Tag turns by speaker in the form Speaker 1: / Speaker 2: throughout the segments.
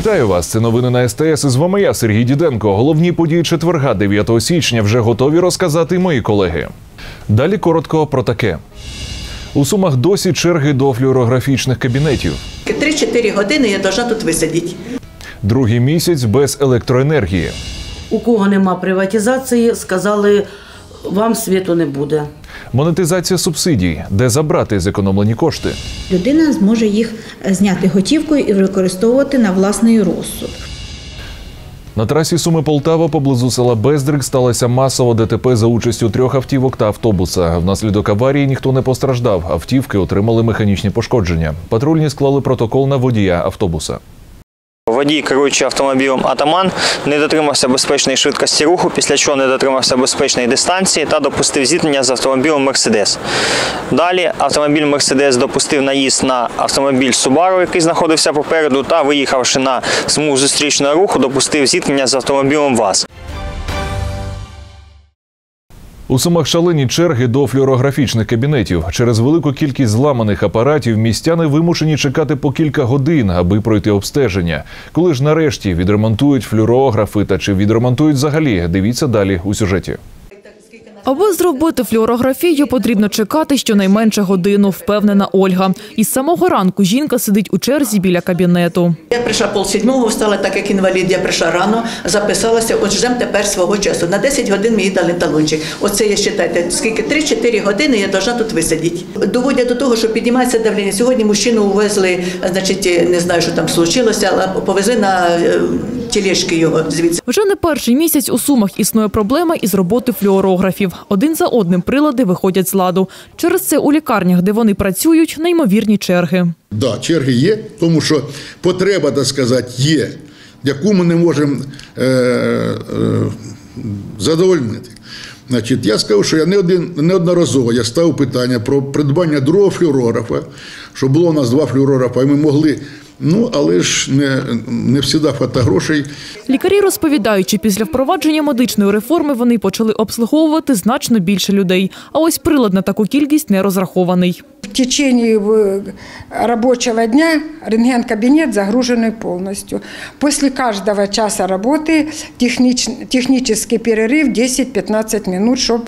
Speaker 1: Вітаю вас! Це новини на СТС. З вами я, Сергій Діденко. Головні події четверга, 9 січня, вже готові розказати мої колеги. Далі коротко про таке. У сумах досі черги до флюорографічних кабінетів.
Speaker 2: 3-4 години я должна тут висидіти.
Speaker 1: Другий місяць без електроенергії.
Speaker 3: У кого нема приватизації, сказали, вам світу не буде.
Speaker 1: Монетизація субсидій, де забрати зекономлені кошти.
Speaker 4: людина зможе їх е, зняти готівкою і використовувати на власний розсуд.
Speaker 1: На трасі Суми Полтава поблизу села Бездрик сталося масово ДТП за участю трьох автівок та автобуса. Внаслідок аварії ніхто не постраждав. Автівки отримали механічні пошкодження. Патрульні склали протокол на водія автобуса.
Speaker 5: Водій, керуючи автомобілем Атаман, не дотримався безпечної швидкості руху, після чого не дотримався безпечної дистанції та допустив зіткнення з автомобілем Мерседес. Далі автомобіль Мерседес допустив наїзд на автомобіль Субару, який знаходився попереду, та виїхавши на смугу зустрічного руху, допустив зіткнення з автомобілем ВАЗ.
Speaker 1: У Сумах шалені черги до флюорографічних кабінетів. Через велику кількість зламаних апаратів містяни вимушені чекати по кілька годин, аби пройти обстеження. Коли ж нарешті відремонтують флюорографи та чи відремонтують взагалі, дивіться далі у сюжеті.
Speaker 6: Аби зробити флюорографію, потрібно чекати щонайменше годину, впевнена Ольга. Із самого ранку жінка сидить у черзі біля кабінету.
Speaker 2: Я прийшла пол сідьмого, встала так як інвалід, я прийшла рано, записалася, от ждемо тепер свого часу. На 10 годин мені дали талончик. Оце я вважайте, скільки 3-4 години я должна тут висидіти. Доводять до того, що піднімається давлення. Сьогодні мужчину увезли, значить, не знаю, що там случилося, але повезли на тележки його звідси.
Speaker 6: Вже не перший місяць у Сумах існує проблема із роботи флюорографів. Один за одним прилади виходять з ладу. Через це у лікарнях, де вони працюють, неймовірні черги.
Speaker 7: Да, черги є, тому що потреба, так сказати, є, яку ми не можемо е, е, задовольнити. Значить, я скажу, що я не один, неодноразово я ставив питання про придбання другого флюорографа, щоб було у нас два флюорографа, і ми могли. Ну, але ж не, не завжди хватає грошей.
Speaker 6: Лікарі розповідають, що після впровадження медичної реформи вони почали обслуговувати значно більше людей. А ось прилад на таку кількість не розрахований.
Speaker 8: В течение э, рабочего дня рентген-кабинет загруженный полностью. После каждого часа работы технич- технический перерыв 10-15 минут, чтобы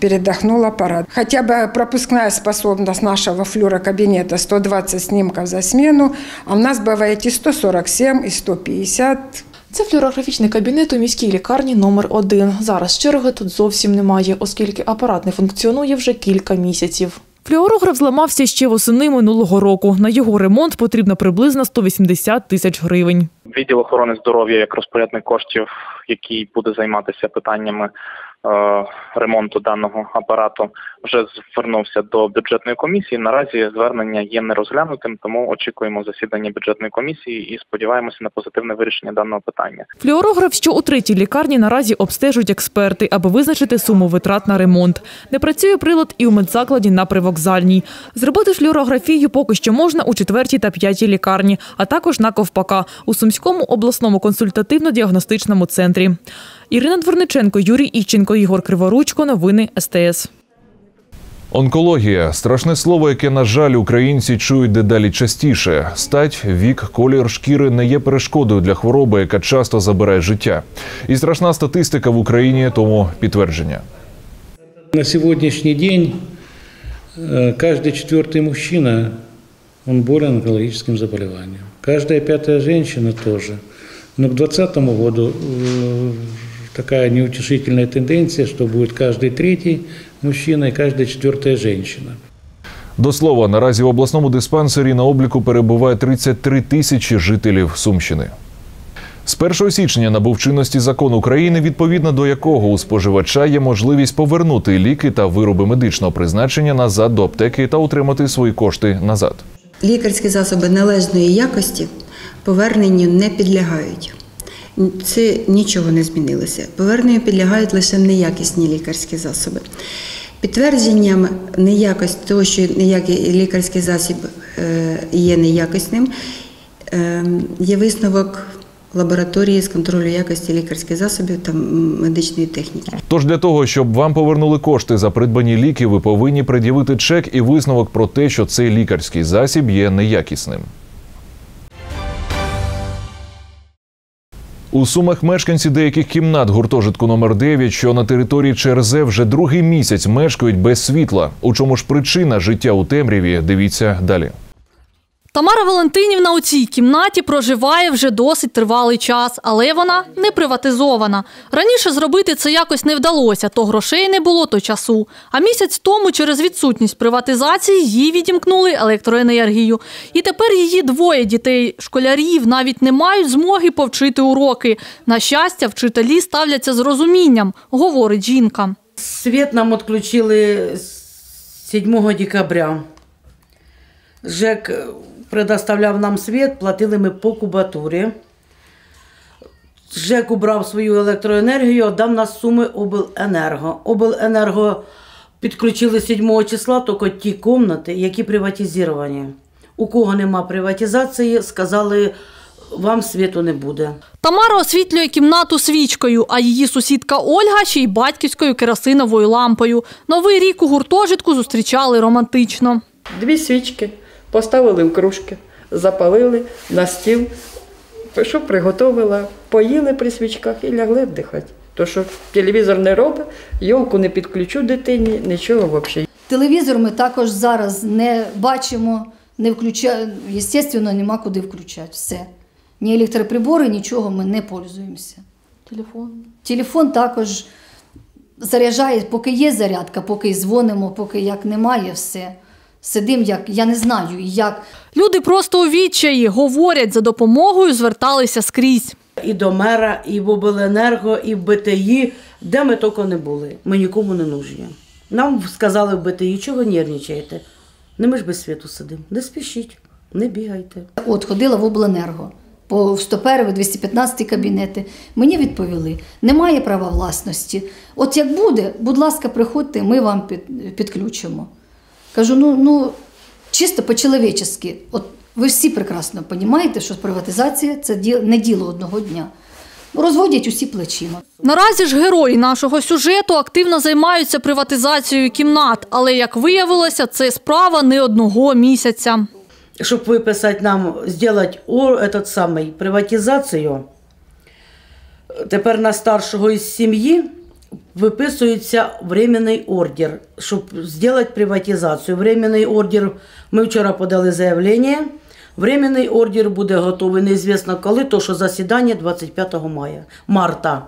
Speaker 8: передохнул аппарат. Хотя бы пропускная способность нашего флюорокабинета 120 снимков за смену, а у нас бывает и 147, и 150.
Speaker 9: Це флюорографічний кабінет у міській лікарні номер 1 Зараз черги тут зовсім немає, оскільки апарат не функціонує вже кілька місяців.
Speaker 6: Флюорограф зламався ще восени минулого року. На його ремонт потрібно приблизно 180 тисяч гривень.
Speaker 10: Відділ охорони здоров'я як розпорядник коштів, який буде займатися питаннями ремонту даного апарату, вже звернувся до бюджетної комісії. Наразі звернення є нерозглянутим, тому очікуємо засідання бюджетної комісії і сподіваємося на позитивне вирішення даного питання.
Speaker 6: Флюорограф, що у третій лікарні наразі обстежують експерти, аби визначити суму витрат на ремонт. Не працює прилад і у медзакладі на привокзальній. Зробити флюорографію поки що можна у четвертій та п'ятій лікарні, а також на Ковпака у Сумському обласному консультативно-діагностичному центрі. Ірина Дворниченко, Юрій Іщенко, Ігор Криворучко. Новини СТС.
Speaker 1: Онкологія страшне слово, яке, на жаль, українці чують дедалі частіше. Стать, вік, колір шкіри не є перешкодою для хвороби, яка часто забирає життя. І страшна статистика в Україні тому підтвердження.
Speaker 11: На сегодняшний день э, каждый четвертый мужчина, он болен онкологическим заболеванием. Каждая пятая женщина тоже. Но к 2020 году э, такая неутешительная тенденция, что будет каждый третий мужчина и каждая четвертая женщина.
Speaker 1: До слова, наразі в обласному диспансері на обліку перебуває 33 тисячі жителів Сумщини. З 1 січня набув чинності закон України, відповідно до якого у споживача є можливість повернути ліки та вироби медичного призначення назад до аптеки та отримати свої кошти назад.
Speaker 12: Лікарські засоби належної якості поверненню не підлягають. Це нічого не змінилося. Поверненню підлягають лише неякісні лікарські засоби. Підтвердженням неякості того, що неякий лікарський засіб е, є неякісним, е, є висновок лабораторії з контролю якості лікарських засобів та медичної техніки.
Speaker 1: Тож для того, щоб вам повернули кошти за придбані ліки, ви повинні пред'явити чек і висновок про те, що цей лікарський засіб є неякісним. У сумах мешканці деяких кімнат гуртожитку номер 9 що на території ЧРЗ вже другий місяць мешкають без світла. У чому ж причина життя у темряві? Дивіться далі.
Speaker 13: Тамара Валентинівна у цій кімнаті проживає вже досить тривалий час, але вона не приватизована. Раніше зробити це якось не вдалося, то грошей не було, то часу. А місяць тому через відсутність приватизації їй відімкнули електроенергію. І тепер її двоє дітей, школярів, навіть не мають змоги повчити уроки. На щастя, вчителі ставляться з розумінням, говорить жінка.
Speaker 3: Свет нам отключили с 7 декабря. ЖЕК предоставляв нам світ, платили ми по кубатурі. ЖЕК убрав свою електроенергію, дав нас суми обленерго. Обленерго підключили 7 числа тільки ті кімнати, які приватизовані. У кого нема приватизації, сказали, вам світу не буде.
Speaker 13: Тамара освітлює кімнату свічкою, а її сусідка Ольга ще й батьківською керосиновою лампою. Новий рік у гуртожитку зустрічали романтично.
Speaker 14: Дві свічки поставили в кружки, запалили на стіл, що приготувала, поїли при свічках і лягли віддихати. То що телевізор не робить, йолку не підключу дитині, нічого взагалі.
Speaker 15: Телевізор ми також зараз не бачимо, не включаємо, звісно, нема куди включати. Все. Ні електроприбори, нічого ми не пользуємося.
Speaker 13: Телефон.
Speaker 15: Телефон також заряджає, поки є зарядка, поки дзвонимо, поки як немає, все. Сидимо, як я не знаю, як.
Speaker 13: Люди просто у відчаї, говорять, за допомогою зверталися скрізь.
Speaker 3: І до мера, і в обленерго, і в БТІ, де ми тільки не були. Ми нікому не нужні. Нам сказали в БТІ, чого нервничаєте? Не ми ж без світу сидимо. Не спішіть, не бігайте.
Speaker 15: От ходила в обленерго по 101 215 кабінети. Мені відповіли, немає права власності. От як буде, будь ласка, приходьте, ми вам підключимо. Кажу, ну, ну чисто по-чоловічески. От ви всі прекрасно розумієте, що приватизація це не діло одного дня. Розводять усі плечима.
Speaker 13: Наразі ж герої нашого сюжету активно займаються приватизацією кімнат, але як виявилося, це справа не одного місяця.
Speaker 3: Щоб виписати нам, зробити этот самий, приватизацію, тепер на старшого із сім'ї виписується временний ордер, щоб зробити приватизацію. Временний ордер, ми вчора подали заявлення, временний ордер буде готовий неізвісно коли, то що засідання 25 мая, марта.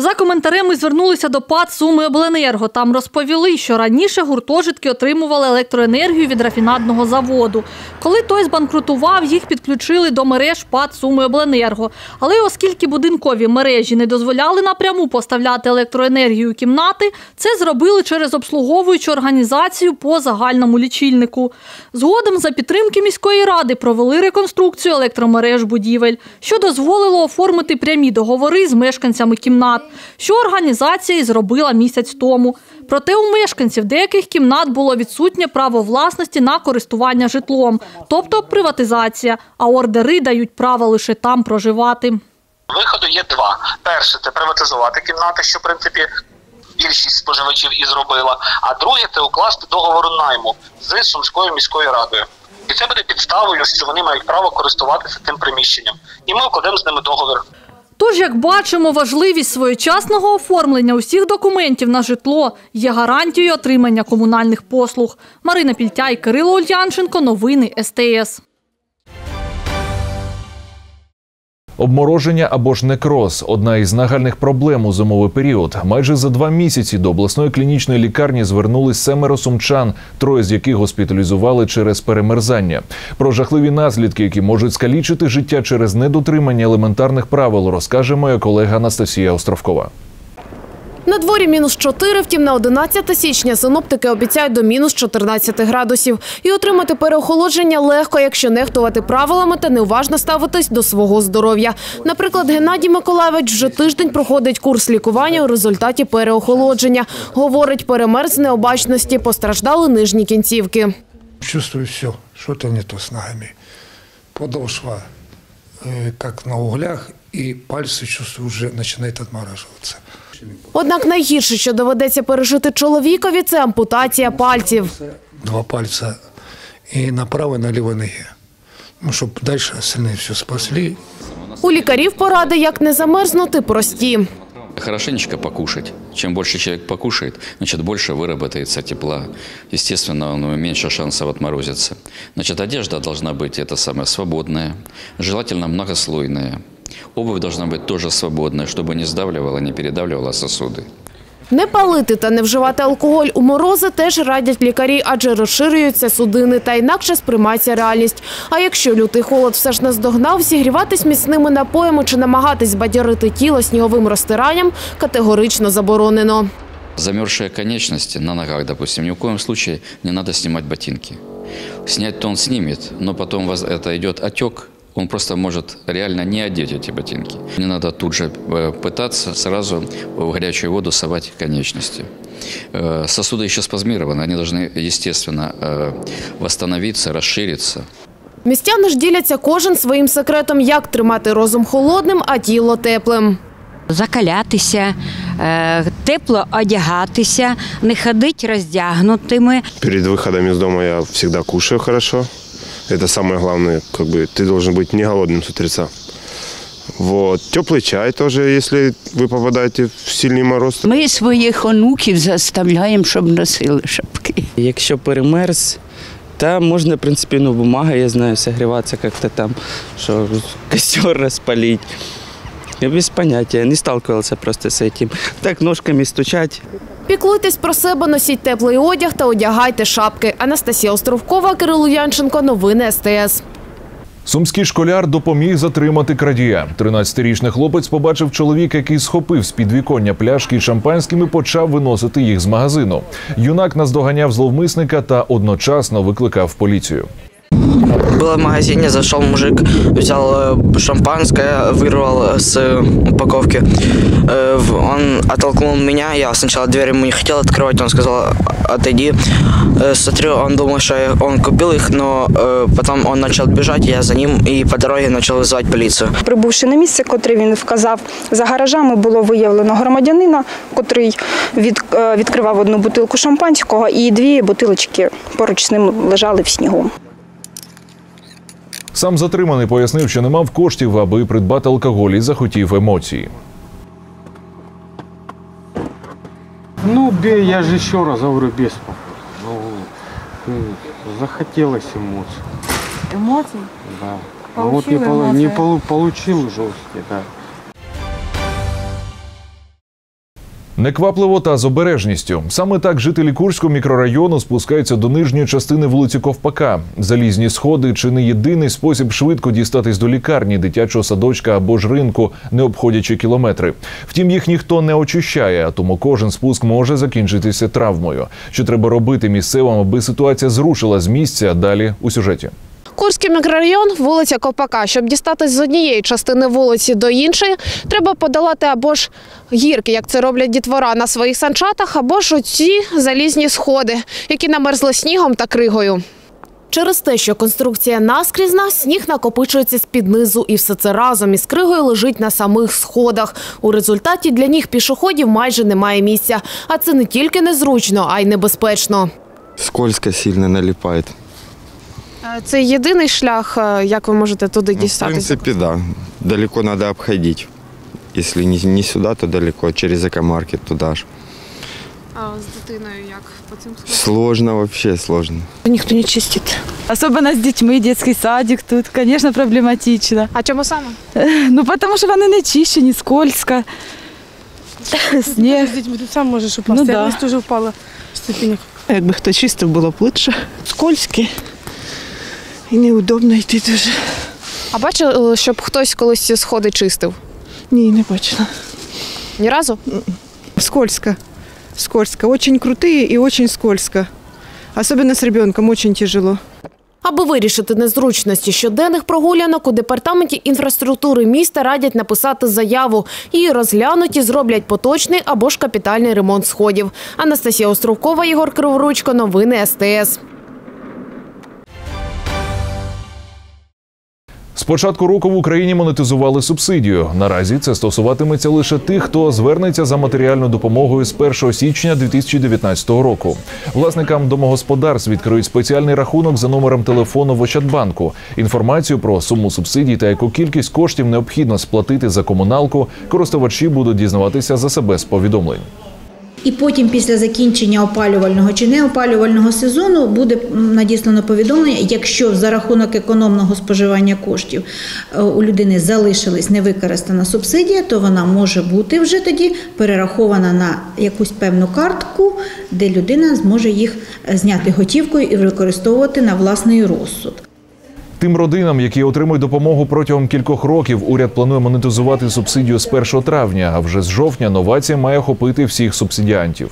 Speaker 13: За коментарем звернулися до ПАД Суми Обленерго. Там розповіли, що раніше гуртожитки отримували електроенергію від рафінадного заводу. Коли той збанкрутував, їх підключили до мереж ПАД Суми Обленерго. Але оскільки будинкові мережі не дозволяли напряму поставляти електроенергію у кімнати, це зробили через обслуговуючу організацію по загальному лічильнику. Згодом за підтримки міської ради провели реконструкцію електромереж будівель, що дозволило оформити прямі договори з мешканцями кімнат, що організація і зробила місяць тому. Проте у мешканців деяких кімнат було відсутнє право власності на користування житлом, тобто приватизація, а ордери дають право лише там проживати.
Speaker 16: Виходу є два. Перше це приватизувати кімнати, що в принципі більшість споживачів і зробила. А друге це укласти договор найму з Сумською міською радою. І це буде підставою, що вони мають право користуватися цим приміщенням. І ми укладемо з ними договір.
Speaker 13: Тож, як бачимо, важливість своєчасного оформлення усіх документів на житло є гарантією отримання комунальних послуг. Марина Пільтяй, Кирило Ульянченко, новини СТС.
Speaker 1: Обмороження або ж некроз одна із нагальних проблем у зимовий період. Майже за два місяці до обласної клінічної лікарні звернулись семеро сумчан, троє з яких госпіталізували через перемерзання. Про жахливі наслідки, які можуть скалічити життя через недотримання елементарних правил, розкаже моя колега Анастасія Островкова.
Speaker 17: На дворі мінус 4, втім на 11 січня синоптики обіцяють до мінус 14 градусів. І отримати переохолодження легко, якщо нехтувати правилами та неуважно ставитись до свого здоров'я. Наприклад, Геннадій Миколаєвич вже тиждень проходить курс лікування у результаті переохолодження. Говорить, перемерз з необачності, постраждали нижні кінцівки.
Speaker 18: Чувствую все, что-то не то с ногами. Подошва э, как на углях, и пальцы, чувствую, уже начинает отмораживаться.
Speaker 17: Однак найгірше, що доведеться пережити чоловікові, це ампутація пальців.
Speaker 18: Два пальца и на правой, и на левой ноге. ну, чтобы дальше остальные все спасли.
Speaker 17: У лікарів поради, як не замерзнути, прості.
Speaker 19: Хорошенечко покушать. Чем больше человек покушает, значит, больше выработается тепла. Естественно, ну, меньше шансов отморозиться. Значит, одежда должна быть, это самое, свободная, желательно многослойная. Обувь должна быть тоже свободная, чтобы не сдавливала, не передавливала сосуды.
Speaker 17: Не палити та не вживати алкоголь у морози теж радять лікарі, адже розширюються судини та інакше сприймається реальність. А якщо лютий холод все ж наздогнав, зігріватись міцними напоями чи намагатись збадьорити тіло сніговим розтиранням категорично заборонено.
Speaker 19: Замерзшие конечности на ногах, допустим, ни в коем случае не надо снимать ботинки. Снять-то он снимет, но потом воз- это идет отек, он просто может реально не одеть эти ботинки. Не надо тут же э, пытаться сразу в горячую воду совать конечности. Э, Сосуды еще спазмированы, они должны, естественно, э, восстановиться, расшириться.
Speaker 17: Містяни ж діляться кожен своїм секретом, як тримати розум холодним, а тіло теплим.
Speaker 20: закалятися, е, тепло одягатися, не ходити роздягнутими.
Speaker 21: Перед выходом из дома я всегда кушаю хорошо. Это самое главное, как бы ты должен быть не голодным с утреца. Вот. Теплый чай тоже, если вы попадаете в сильный мороз.
Speaker 22: Ми своїх онуків заставляємо, щоб носили шапки.
Speaker 23: Якщо перемерз, та можна, в принципі, ну, бумага, я знаю, согріватися як-то там, що костер розпалити. Я без поняття, не сталкивался просто з цим. Так ножками стучать.
Speaker 17: Піклуйтесь про себе, носіть теплий одяг та одягайте шапки. Анастасія Островкова, Кирило Янченко. Новини СТС.
Speaker 1: Сумський школяр допоміг затримати крадія. 13-річний хлопець побачив чоловіка, який схопив з підвіконня пляшки із шампанським і почав виносити їх з магазину. Юнак наздоганяв зловмисника та одночасно викликав поліцію.
Speaker 24: Было в магазине, зашел мужик, взял э, шампанское, вырвал с э, упаковки. Э, в- Он оттолкнул меня, я сначала дверь ему не хотел открывать, он сказал отойди. Э, Смотрю, он думал, что я- он купил их, но э, потом он начал бежать, я за ним и по дороге начал вызывать полицию.
Speaker 25: Прибувши на місце, котре він вказав, за гаражами було виявлено громадянина, котрий від, е, відкривав одну бутилку шампанського, і дві бутилочки поруч з ним лежали в снігу.
Speaker 1: Сам затриманий пояснив, що не мав коштів, аби придбати алкоголь і захотів емоції.
Speaker 26: Ну, бе- я же еще раз говорю, без Ну, э, захотелось эмоций.
Speaker 27: Емоцій?
Speaker 26: Да. Ну вот не,
Speaker 27: Получил
Speaker 26: полу- не
Speaker 27: эмоции.
Speaker 26: полу- получил жесткие, да.
Speaker 1: Неквапливо та з обережністю. Саме так жителі Курського мікрорайону спускаються до нижньої частини вулиці Ковпака. Залізні сходи чи не єдиний спосіб швидко дістатись до лікарні, дитячого садочка або ж ринку, не обходячи кілометри. Втім, їх ніхто не очищає, а тому кожен спуск може закінчитися травмою. Що треба робити місцевим, аби ситуація зрушила з місця? Далі у сюжеті.
Speaker 17: Курський мікрорайон, вулиця Ковпака. Щоб дістатись з однієї частини вулиці до іншої, треба подолати або ж гірки, як це роблять дітвора на своїх санчатах, або ж оці залізні сходи, які намерзли снігом та кригою. Через те, що конструкція наскрізна, сніг накопичується з-під низу, і все це разом із кригою лежить на самих сходах. У результаті для ніг пішоходів майже немає місця. А це не тільки незручно, а й небезпечно.
Speaker 28: Скользко сильно налипает.
Speaker 17: Це єдиний шлях, е, як ви можете туди
Speaker 28: Ну, в
Speaker 17: дістатися.
Speaker 28: принципе, да. Далеко надо обходить. Если не, не сюда, то далеко, через экомаркет туда же.
Speaker 17: А з дитиною як по цим
Speaker 28: Сложно вообще, сложно.
Speaker 29: Никто не чистит. Особенно с детьми, детский садик тут, конечно, проблематично.
Speaker 17: А чому саме?
Speaker 29: Ну, потому що вони не чищі, не скользко. Сніг.
Speaker 27: З дітьми тут сам можеш упасти.
Speaker 29: Ну, да.
Speaker 27: Я теж впала з ступенек.
Speaker 30: Якби хто чистив, було б лучше. Скользьке і неудобно йти дуже.
Speaker 17: А бачили, щоб хтось колись сходи чистив?
Speaker 30: Ні, не бачила.
Speaker 17: Ні разу?
Speaker 30: Скользко. Скользко. Очень крутые и очень скользко. Особенно с ребенком очень тяжело.
Speaker 17: Аби вирішити незручності щоденних прогулянок, у департаменті інфраструктури міста радять написати заяву. Її розглянуть і зроблять поточний або ж капітальний ремонт сходів. Анастасія Островкова, Єгор Криворучко. Новини СТС.
Speaker 1: Початку року в Україні монетизували субсидію. Наразі це стосуватиметься лише тих, хто звернеться за матеріальною допомогою з 1 січня 2019 року. Власникам домогосподарств відкриють спеціальний рахунок за номером телефону в Ощадбанку. Інформацію про суму субсидій та яку кількість коштів необхідно сплатити за комуналку, користувачі будуть дізнаватися за себе з повідомлень.
Speaker 31: І потім, після закінчення опалювального чи неопалювального сезону, буде надіслано повідомлення, якщо за рахунок економного споживання коштів е, у людини залишилась невикористана субсидія, то вона може бути вже тоді перерахована на якусь певну картку, де людина зможе їх е, зняти готівкою і використовувати на власний розсуд.
Speaker 1: Тим родинам, які отримують допомогу протягом кількох років, уряд планує монетизувати субсидію з 1 травня, а вже з жовтня новація має охопити всіх субсидіантів.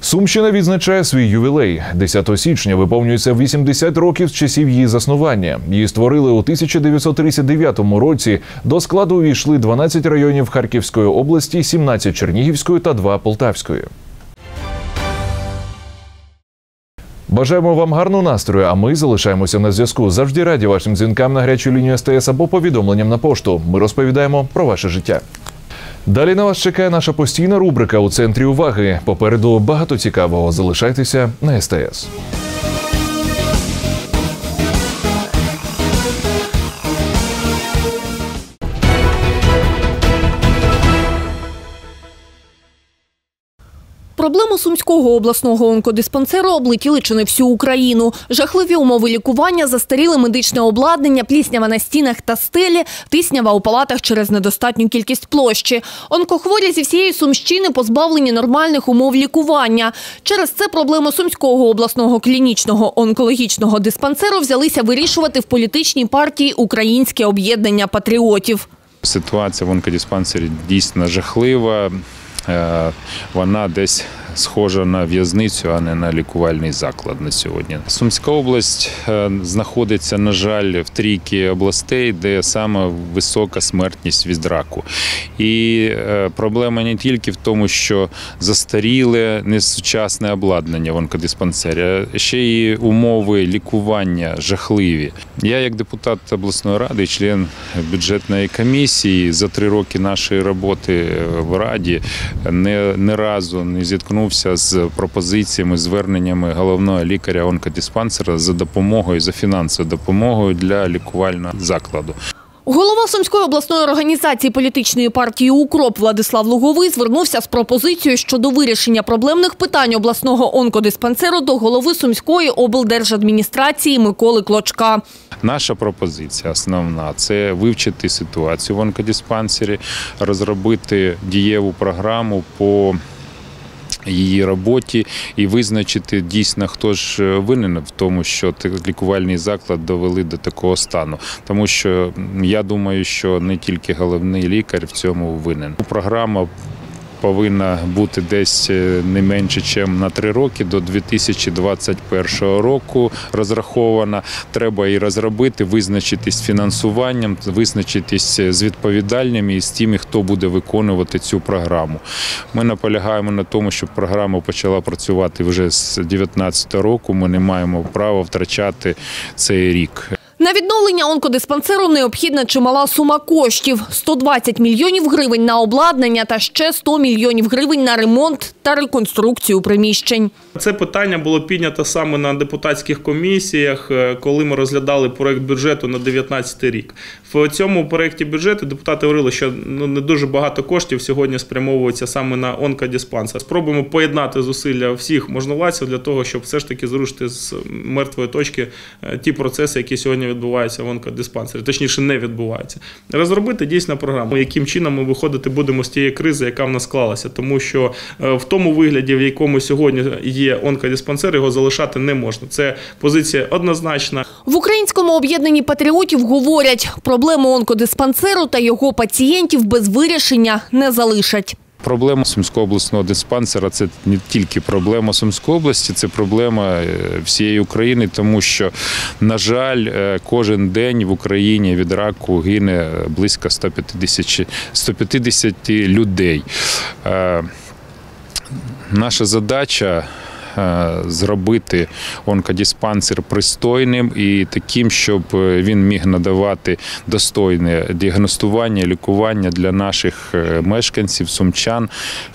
Speaker 1: Сумщина відзначає свій ювілей. 10 січня виповнюється 80 років з часів її заснування. Її створили у 1939 році. До складу увійшли 12 районів Харківської області, 17 Чернігівської та 2 Полтавської. Бажаємо вам гарного настрою, а ми залишаємося на зв'язку. Завжди раді вашим дзвінкам на гарячу лінію СТС або повідомленням на пошту. Ми розповідаємо про ваше життя. Далі на вас чекає наша постійна рубрика у центрі уваги. Попереду багато цікавого. Залишайтеся на СТС.
Speaker 32: Проблему Сумського обласного онкодиспансеру облетіли чи не всю Україну. Жахливі умови лікування, застаріле медичне обладнання, пліснява на стінах та стелі, тиснява у палатах через недостатню кількість площі. Онкохворі зі всієї Сумщини позбавлені нормальних умов лікування. Через це проблему Сумського обласного клінічного онкологічного диспансеру взялися вирішувати в політичній партії Українське об'єднання патріотів.
Speaker 33: Ситуація в онкодиспансері дійсно жахлива. Е, Вона десь схожа на в'язницю, а не на лікувальний заклад на сьогодні. Сумська область е, знаходиться, на жаль, в трійки областей, де саме висока смертність від раку. І е, проблема не тільки в тому, що застаріле несучасне обладнання в онкодиспансері, а ще й умови лікування жахливі. Я, як депутат обласної ради, член бюджетної комісії, за три роки нашої роботи в раді не, не разу не зіткнувся з пропозиціями, зверненнями головного лікаря онкодиспансера за допомогою, за фінансовою допомогою для лікувального закладу.
Speaker 32: Голова Сумської обласної організації політичної партії Укроп Владислав Луговий звернувся з пропозицією щодо вирішення проблемних питань обласного онкодиспансеру до голови Сумської облдержадміністрації Миколи Клочка.
Speaker 33: Наша пропозиція основна це вивчити ситуацію в онкодиспансері, розробити дієву програму по її роботі і визначити дійсно, хто ж е, винен в тому, що лікувальний заклад довели до такого стану. Тому що я думаю, що не тільки головний лікар в цьому винен. Програма повинна бути десь е, не менше, ніж на три роки до 2021 року розрахована. Треба і розробити, визначитись фінансуванням, визначитись з відповідальними і з тими, хто буде виконувати цю програму. Ми наполягаємо на тому, щоб програма почала працювати вже з 2019 року. Ми не маємо права втрачати цей рік.
Speaker 32: На відновлення онкодиспансеру необхідна чимала сума коштів – 120 мільйонів гривень на обладнання та ще 100 мільйонів гривень на ремонт та реконструкцію приміщень.
Speaker 34: Це питання було піднято саме на депутатських комісіях, е, коли ми розглядали проект бюджету на 2019 рік. В цьому проекті бюджету депутати говорили, що ну, не дуже багато коштів сьогодні спрямовується саме на онкодиспансер. Спробуємо поєднати зусилля всіх можновладців для того, щоб все ж таки зрушити з мертвої точки е, ті процеси, які сьогодні відбуваються в онкодиспансері, точніше не відбуваються. Розробити дійсно програму, яким чином ми виходити будемо з тієї кризи, яка в нас склалася, тому що е, в тому вигляді, в якому сьогодні є онкодиспансер, його залишати не можна. Це позиція однозначна.
Speaker 32: В українському об'єднанні патріотів говорять, проблему онкодиспансеру та його пацієнтів без вирішення не залишать.
Speaker 33: Проблема Сумського обласного диспансера це не тільки проблема Сумської області, це проблема е, всієї України, тому що, на жаль, е, кожен день в Україні від раку гине близько 150, 150 людей. Е, Наша задача зробити онкодиспансер пристойним і таким, щоб е, він міг надавати достойне діагностування, лікування для наших е, мешканців, сумчан,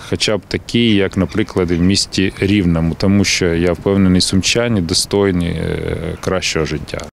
Speaker 33: хоча б такі, як, наприклад, в місті Рівному, тому що я впевнений, сумчані достойні е, кращого життя.